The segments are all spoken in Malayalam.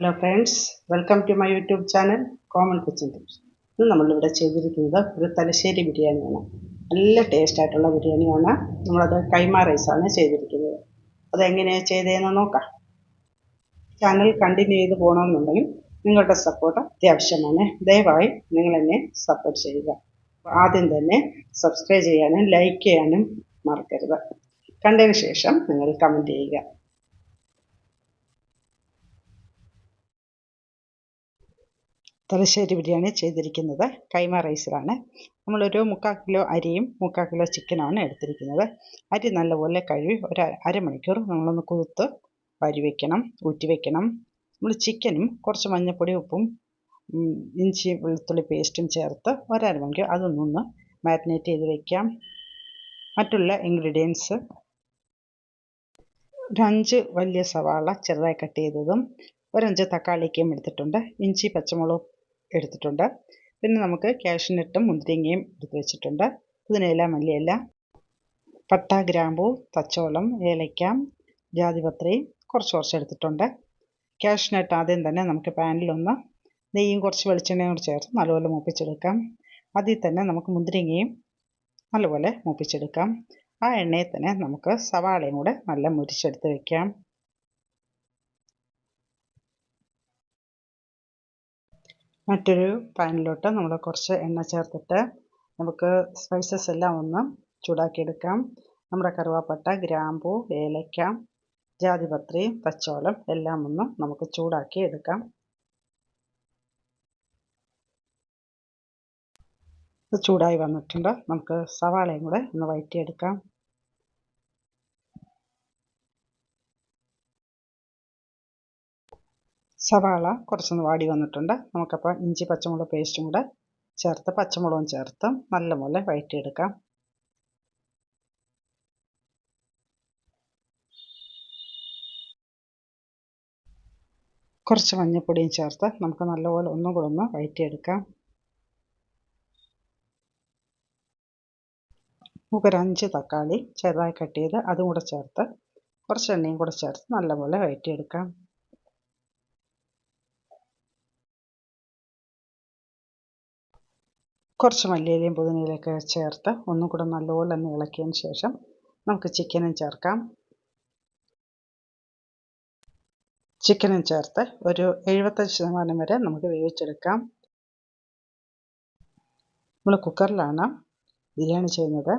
Hello friends welcome to my YouTube channel common kitchen tips ഇന്ന് നമ്മളിവിടെ ചെയ്തിരിക്കുന്നത് ഒരു തലശ്ശേരി ബിരിയാണിയാണ്. നല്ല ടേസ്റ്റ് ആയിട്ടുള്ള ബിരിയാണിയാണ്. നമ്മളത് കൈമ റൈസാണ് ചെയ്തിരിക്കുന്നത്. അതെങ്ങനെയാണ് ചെയ്തതെന്ന് നോക്കാം. ചാനൽ കണ്ടിന്യൂ ചെയ്ത് പോകണമെന്നുണ്ടെങ്കിൽ നിങ്ങളുടെ സപ്പോർട്ട് അത്യാവശ്യമാണ്. ദയവായി നിങ്ങൾ എന്നെ സപ്പോർട്ട് ചെയ്യുക. ആദ്യം തന്നെ സബ്സ്ക്രൈബ് ചെയ്യാനും ലൈക്ക് ചെയ്യാനും മറക്കരുത്. കണ്ടതിന് ശേഷം നിങ്ങൾ കമന്റ് ചെയ്യുക. തലശ്ശേരി ബിരിയാണി ചെയ്തിരിക്കുന്നത് കൈമ റൈസിലാണ്. നമ്മളൊരു മുക്കാൽ കിലോ അരിയും മുക്കാൽ കിലോ ചിക്കനുമാണ് എടുത്തിരിക്കുന്നത്. അരി നല്ലപോലെ കഴുകി ഒരു അരമണിക്കൂർ നമ്മളൊന്ന് കുതിർത്ത് വരി വയ്ക്കണം ഊറ്റി വയ്ക്കണം നമ്മൾ ചിക്കനും കുറച്ച് മഞ്ഞൾപ്പൊടി ഉപ്പും ഇഞ്ചി വെളുത്തുള്ളി പേസ്റ്റും ചേർത്ത് ഒരമണിക്കൂർ അതൊന്നൊന്ന് മാരിനേറ്റ് ചെയ്ത് വയ്ക്കാം മറ്റുള്ള ഇൻഗ്രീഡിയൻസ്. ഒരഞ്ച് വലിയ സവാള ചെറുതായി കട്ട് ചെയ്തതും ഒരഞ്ച് തക്കാളിക്കയും എടുത്തിട്ടുണ്ട്. ഇഞ്ചി പച്ചമുളക് എടുത്തിട്ടുണ്ട്. പിന്നെ നമുക്ക് കാഷ്യനട്ടും മുന്തിരിങ്ങയും എടുത്ത് വെച്ചിട്ടുണ്ട്. പുതിനയില മല്ലിയില പട്ട ഗ്രാമ്പു തച്ചോളം ഏലയ്ക്ക ജാതിപത്രി കുറച്ച് കുറച്ച് എടുത്തിട്ടുണ്ട്. കാഷ്യനട്ട് ആദ്യം തന്നെ നമുക്ക് പാനിലൊന്ന് നെയ്യും കുറച്ച് വെളിച്ചെണ്ണയും കൂടി ചേർത്ത് നല്ലപോലെ മൂപ്പിച്ചെടുക്കാം. അതിൽ തന്നെ നമുക്ക് മുന്തിരിങ്ങയും നല്ലപോലെ മൂപ്പിച്ചെടുക്കാം. ആ എണ്ണയിൽ തന്നെ നമുക്ക് സവാളയും കൂടെ നല്ല മുരിച്ചെടുത്ത് വെക്കാം. മറ്റൊരു പാനിലോട്ട് നമ്മൾ കുറച്ച് എണ്ണ ചേർത്തിട്ട് നമുക്ക് സ്പൈസസ് എല്ലാം ഒന്ന് ചൂടാക്കിയെടുക്കാം. നമ്മുടെ കറുവാപ്പട്ട ഗ്രാമ്പൂ ഏലക്ക ജാതിപത്രി പച്ചോളം എല്ലാം ഒന്ന് നമുക്ക് ചൂടാക്കി എടുക്കാം. ചൂടായി വന്നിട്ടുണ്ട്. നമുക്ക് സവാളയും കൂടെ ഒന്ന് വഴറ്റിയെടുക്കാം. സവാള കുറച്ചൊന്ന് വാടി വന്നിട്ടുണ്ട്. നമുക്കപ്പോൾ ഇഞ്ചി പച്ചമുളക് പേസ്റ്റും കൂടെ ചേർത്ത് പച്ചമുളകും ചേർത്ത് നല്ലപോലെ വഴറ്റിയെടുക്കാം കുറച്ച് മഞ്ഞൾപ്പൊടിയും ചേർത്ത് നമുക്ക് നല്ലപോലെ ഒന്നും കൂടെ ഒന്ന് വഴറ്റിയെടുക്കാം നമുക്കൊരു അഞ്ച് തക്കാളി ചെറുതായി കട്ട് ചെയ്ത് അതും കൂടെ ചേർത്ത് കുറച്ച് എണ്ണയും കൂടെ ചേർത്ത് നല്ലപോലെ വഴറ്റിയെടുക്കാം കുറച്ച് മല്ലിയിലയും പുതിനയിലൊക്കെ ചേർത്ത് ഒന്നും കൂടെ നല്ലപോലെ ഒന്ന് ഇളക്കിയതിന് ശേഷം നമുക്ക് ചിക്കനും ചേർക്കാം. ചിക്കനും ചേർത്ത് ഒരു എഴുപത്തഞ്ച് ശതമാനം വരെ നമുക്ക് വേവിച്ചെടുക്കാം. നമ്മൾ കുക്കറിലാണ് ബിരിയാണി ചെയ്യുന്നത്.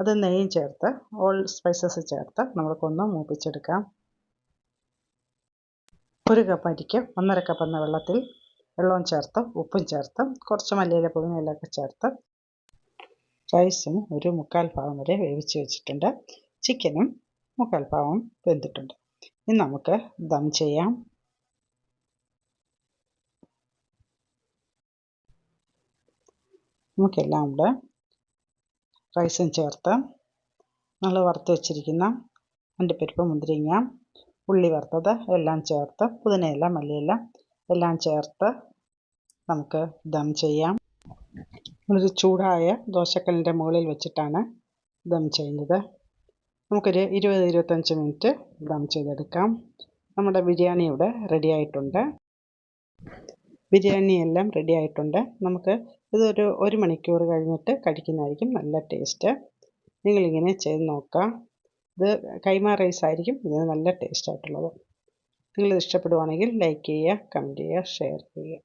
അത് നെയ്യും ചേർത്ത് ഓൾ സ്പൈസസ് ചേർത്ത് നമ്മൾക്കൊന്ന് മൂപ്പിച്ചെടുക്കാം. ഒരു കപ്പ് അരിക്ക് ഒന്നര കപ്പ് എന്ന വെള്ളത്തിൽ വെള്ളവും ചേർത്ത് ഉപ്പും ചേർത്ത് കുറച്ച് മല്ലിയില പുതിനയിലൊക്കെ ചേർത്ത് റൈസും ഒരു മുക്കാൽ ഭാഗം വരെ വേവിച്ച് വെച്ചിട്ടുണ്ട്. ചിക്കനും മുക്കാൽ ഭാഗം വെന്തിട്ടുണ്ട്. ഇനി നമുക്ക് ദം ചെയ്യാം. നമുക്കെല്ലാം കൂടെ റൈസും ചേർത്ത് നമ്മൾ വറുത്ത് വെച്ചിരിക്കുന്ന അണ്ടിപ്പരിപ്പ് മുന്തിരിങ്ങ ഉള്ളി വറുത്തത് എല്ലാം ചേർത്ത് പുതിനയില മല്ലിയില എല്ലാം ചേർത്ത് നമുക്ക് ദം ചെയ്യാം. ഒരു ചൂടായ ദോശക്കല്ലിന്റെ മുകളിൽ വെച്ചിട്ടാണ് ദം ചെയ്യുന്നത്. നമുക്കൊരു ഇരുപത് ഇരുപത്തഞ്ച് മിനിറ്റ് ദം ചെയ്തെടുക്കാം. നമ്മുടെ ബിരിയാണി ഇവിടെ റെഡി ആയിട്ടുണ്ട്. ബിരിയാണി എല്ലാം റെഡി ആയിട്ടുണ്ട്. നമുക്ക് ഇതൊരു ഒരു മണിക്കൂർ കഴിഞ്ഞിട്ട് കഴിക്കുന്നതായിരിക്കും നല്ല ടേസ്റ്റ് നിങ്ങളിങ്ങനെ ചെയ്ത് നോക്കുക. ഇത് കൈമാ റൈസ് ആയിരിക്കും ഇതിന് നല്ല ടേസ്റ്റ് ആയിട്ടുള്ളത്. നിങ്ങളിത് ഇഷ്ടപ്പെടുവാണെങ്കിൽ ലൈക്ക് ചെയ്യുക കമന്റ് ചെയ്യുക ഷെയർ ചെയ്യുക.